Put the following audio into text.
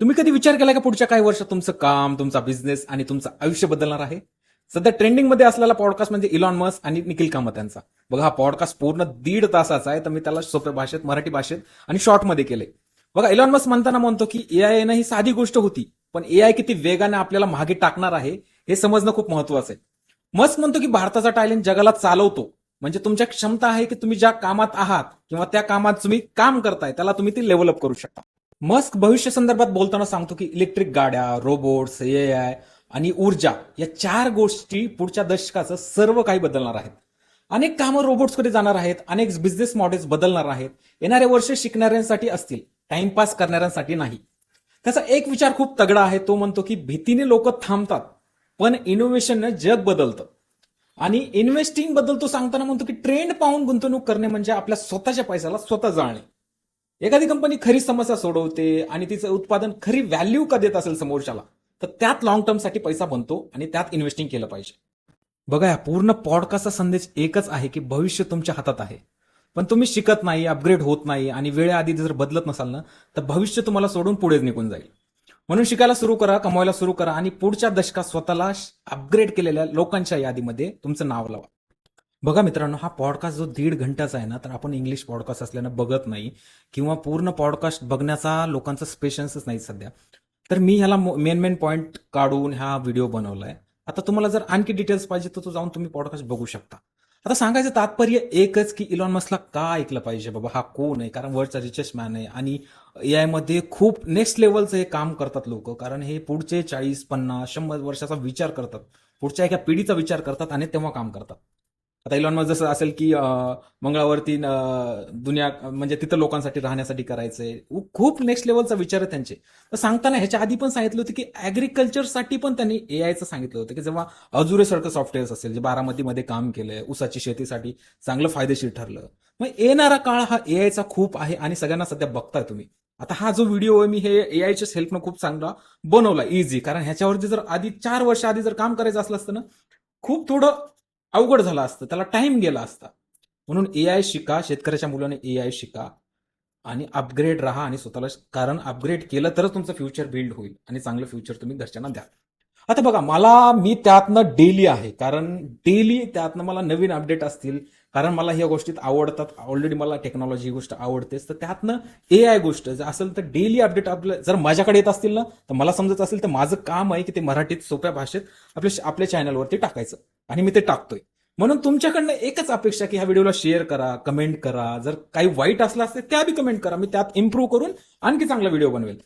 तुम्ही कधी विचार केला का पुढच्या काही वर्षात तुमचं काम तुमचा बिझनेस आणि तुमचं आयुष्य बदलणार आहे? सध्या ट्रेंडिंगमध्ये असलेला पॉडकास्ट म्हणजे इलॉन मस आणि निखिल कामत यांचा. बघा हा पॉडकास्ट पूर्ण दीड तासाचा आहे तर मी त्याला सोप्या भाषेत मराठी भाषेत आणि शॉर्टमध्ये केले बघा इलॉन मस म्हणताना म्हणतो की एआय येणं ही साधी गोष्ट होती पण एआय किती वेगाने आपल्याला मागे टाकणार आहे हे समजणं खूप महत्वाचं आहे. मस्क म्हणतो की भारताचा टॅलेंट जगाला चालवतो. म्हणजे तुमच्या क्षमता आहे की तुम्ही ज्या कामात आहात किंवा त्या कामात तुम्ही काम करताय त्याला तुम्ही ती लेवलअप करू शकता. मस्क भविष्य संदर्भात बोलताना सांगतो की इलेक्ट्रिक गाड्या रोबोट्स ए आय आणि ऊर्जा या चार गोष्टी पुढच्या दशकाचं सर्व काही बदलणार आहेत. अनेक कामं रोबोट्सकडे जाणार आहेत अनेक बिझनेस मॉडेल्स बदलणार आहेत. येणारे वर्ष शिकणाऱ्यांसाठी असतील टाइमपास करणाऱ्यांसाठी नाही. त्याचा एक विचार खूप तगडा आहे तो म्हणतो की भीतीने लोक थांबतात पण इनोव्हेशननं जग बदलतं. आणि इन्व्हेस्टिंगबद्दल तो सांगताना म्हणतो की ट्रेंड पाहून गुंतवणूक करणे म्हणजे आपल्या स्वतःच्या पैशाला स्वतः जाळणे. एखादी कंपनी खरी समस्या सोडवते आणि तिचं उत्पादन खरी व्हॅल्यू का देत असेल समोरच्याला तर त्यात लॉंग टर्मसाठी पैसा बनतो आणि त्यात इन्व्हेस्टिंग केलं पाहिजे. बघा या पूर्ण पॉडकास्टचा संदेश एकच आहे की भविष्य तुमच्या हातात आहे. पण तुम्ही शिकत नाही अपग्रेड होत नाही आणि वेळेआधी जर बदलत नसाल ना तर भविष्य तुम्हाला सोडून पुढे निघून जाईल. म्हणून शिकायला सुरू करा कमवायला सुरू करा आणि पुढच्या दशकात स्वतःला अपग्रेड केलेल्या लोकांच्या यादीमध्ये तुमचं नाव लावा. बघा मित्रांनो हा पॉडकास्ट जो दीड घंट्याचा आहे ना तर आपण इंग्लिश पॉडकास्ट असल्यानं बघत नाही किंवा पूर्ण पॉडकास्ट बघण्याचा लोकांचा स्पेशन्सच नाही सध्या. तर मी ह्याला मेन मेन पॉईंट काढून हा व्हिडिओ बनवला आहे आता तुम्हाला जर आणखी डिटेल्स पाहिजे तर तो जाऊन तुम्ही पॉडकास्ट बघू शकता. आता सांगायचं तात्पर्य एकच की इलॉन मस्कला का ऐकलं पाहिजे बाबा? हा कोण आहे? कारण वर्ल्डचा रिचेस्ट मॅन आहे आणि ए खूप नेक्स्ट लेवलचं हे काम करतात लोक. कारण हे पुढचे चाळीस पन्नास शंभर वर्षाचा विचार करतात. पुढच्या एका पिढीचा विचार करतात आणि तेव्हा काम करतात. आता इलॉन मस्क जसं असेल की मंगळावरती दुनिया म्हणजे तिथं लोकांसाठी राहण्यासाठी करायचंय. खूप नेक्स्ट लेवलचा विचार आहे त्यांचे. तर सांगताना ह्याच्या आधी पण सांगितलं होतं की ऍग्रिकल्चरसाठी पण त्यांनी एआयचं सांगितलं होतं की जेव्हा अजुरे सारखं सॉफ्टवेअर असेल जे बारामतीमध्ये काम केलंय ऊसाची शेतीसाठी चांगलं फायदेशीर ठरलं. मग येणारा काळ हा एआयचा खूप आहे आणि सगळ्यांना सध्या बघताय तुम्ही. आता हा जो व्हिडिओ आहे मी हे एआयच्या हेल्पनं खूप चांगला बनवला इझी कारण ह्याच्यावरती जर आधी चार वर्ष आधी जर काम करायचं असलं असतं ना खूप थोडं अवघड झाला असतं. त्याला टाइम गेला असता. म्हणून ए आय शिका शेतकऱ्याच्या मुलाने आय शिका आणि अपग्रेड राहा आणि स्वतःला कारण अपग्रेड केलं तरच तुमचं फ्युचर बिल्ड होईल आणि चांगलं फ्युचर तुम्ही घरच्यांना द्या. आता बघा मला मी त्यातनं डेली आहे. कारण डेली त्यातनं मला नवीन अपडेट असतील. कारण मला ह्या गोष्टीत आवडतात. ऑलरेडी मला टेक्नॉलॉजी ही गोष्ट आवडतेच. तर त्यातनं ए आय गोष्ट जर असेल तर डेली अपडेट आपल्या जर माझ्याकडे येत असतील ना तर मला समजत असेल तर माझं काम आहे की ते मराठीत सोप्या भाषेत आपल्या आपल्या चॅनलवरती टाकायचं. आणि मी ते टाकतोय. म्हणून तुमच्याकडनं एकच अपेक्षा की ह्या व्हिडिओला शेअर करा कमेंट करा. जर काही वाईट असलं असतं त्या बी कमेंट करा. मी त्यात इम्प्रूव्ह करून आणखी चांगला व्हिडिओ बनवेल.